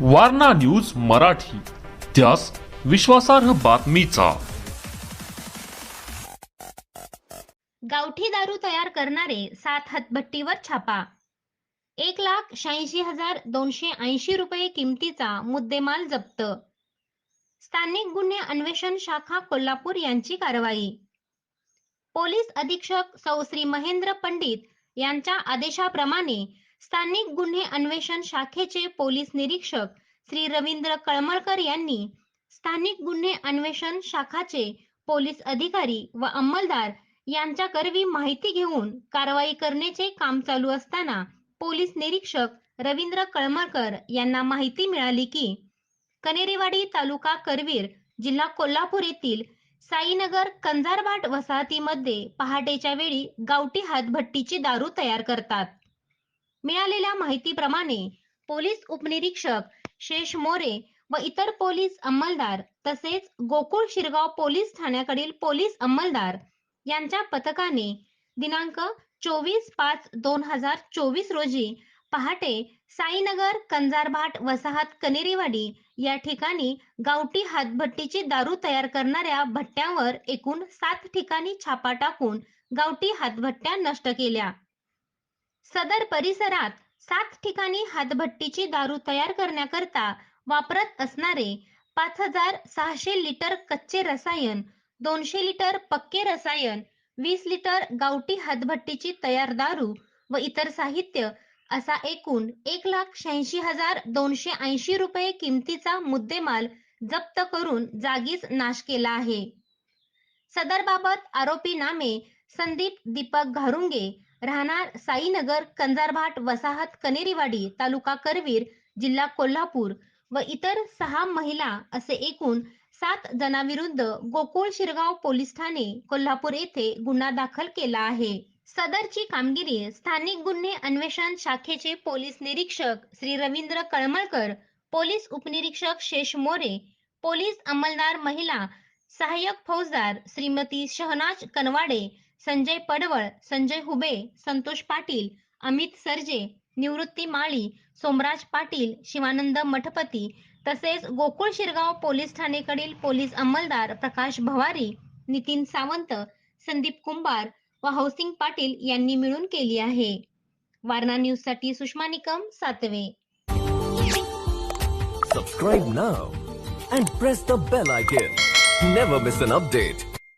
Warna news Marathi. त्यास विश्वासार्ह बातमीचा. गावठी दारू तयार करणारे सात हातभट्टीवर छापा. एक लाख शहाऐंशी हजार दोनशे ऐंशी रुपये किमतीचा मुद्देमाल जप्त. स्थानिक गुन्हे अन्वेषण शाखा कोल्हापूर यांची कारवाई. पोलीस अधीक्षक सौश्री महेंद्र पंडित यांच्या आदेशाप्रमाणे स्थानिक गुन्हे अन्वेषण शाखेचे पोलीस निरीक्षक श्री रवींद्र कळमळकर यांनी स्थानिक गुन्हे अन्वेषण शाखाचे पोलीस अधिकारी व अंमलदार यांच्याकरवी माहिती घेऊन कारवाई करण्याचे काम चालू असताना पोलीस निरीक्षक रवींद्र कळमळकर यांना माहिती मिळाली की कनेरेवाडी तालुका करवीर जिल्हा कोल्हापूर येथील साईनगर कंजारभाट वसाहतीमध्ये पहाटेच्या वेळी गावठी हातभट्टीची दारू तयार करतात. मिळालेल्या माहितीप्रमाणे पोलीस उपनिरीक्षक शेष मोरे व इतर पोलीस अंमलदार तसेच गोकुळ शिरगाव पोलीस ठाण्याकडील पोलीस अंमलदार यांच्या पथकाने दिनांक चोवीस पाच दोन हजार चोवीस रोजी पहाटे साईनगर कंजारभाट वसाहत कनेरीवाडी या ठिकाणी गावठी हातभट्टीची दारू तयार करणाऱ्या भट्ट्यांवर एकूण सात ठिकाणी छापा टाकून गावठी हातभट्ट्या नष्ट केल्या. सदर परिसरात सात ठिकाणी हातभट्टीची दारू तयार करण्याकरता वापरत असणारे पाच हजार सहाशे लिटर कच्चे रसायन दोनशे लिटर पक्के रसायन वीस लिटर गावठी हातभट्टीची तयार दारू व इतर साहित्य असा एकूण एक लाख शहाऐंशी हजार दोनशे ऐंशी रुपये किमतीचा मुद्देमाल जप्त करून जागीच नाश केला आहे. सदरबाबत आरोपी नामे संदीप दीपक घारुंगे राहणार साईनगर कंजारभाट वसाहत कनेरीवाडी तालुका करवीर जिल्हा कोल्हापूर व इतर सहा महिला असे एकूण सात जणांविरुद्ध गोकुळ शिरगाव पोलीस ठाणे कोल्हापूर येथे गुन्हा दाखल केला आहे. सदरची कामगिरी स्थानिक गुन्हे अन्वेषण शाखेचे पोलीस निरीक्षक श्री रवींद्र कळमळकर पोलीस उपनिरीक्षक शेष मोरे पोलीस अंमलदार महिला सहाय्यक फौजदार श्रीमती शहनाज कनवाडे संजय पडवळ संजय हुबे संतोष पाटील अमित सरजे निवृत्ती माळी सोमराज पाटील शिवानंद मठपती तसेच गोकुळ शिरगाव पोलीस ठाणेकडील पोलीस अंमलदार प्रकाश भवारी नितीन सावंत संदीप कुंभार व हौसिंग पाटील यांनी मिळून केली आहे. वारणा न्यूजसाठी Sushma Nikam Satve. Subscribe now and press the bell icon never miss an update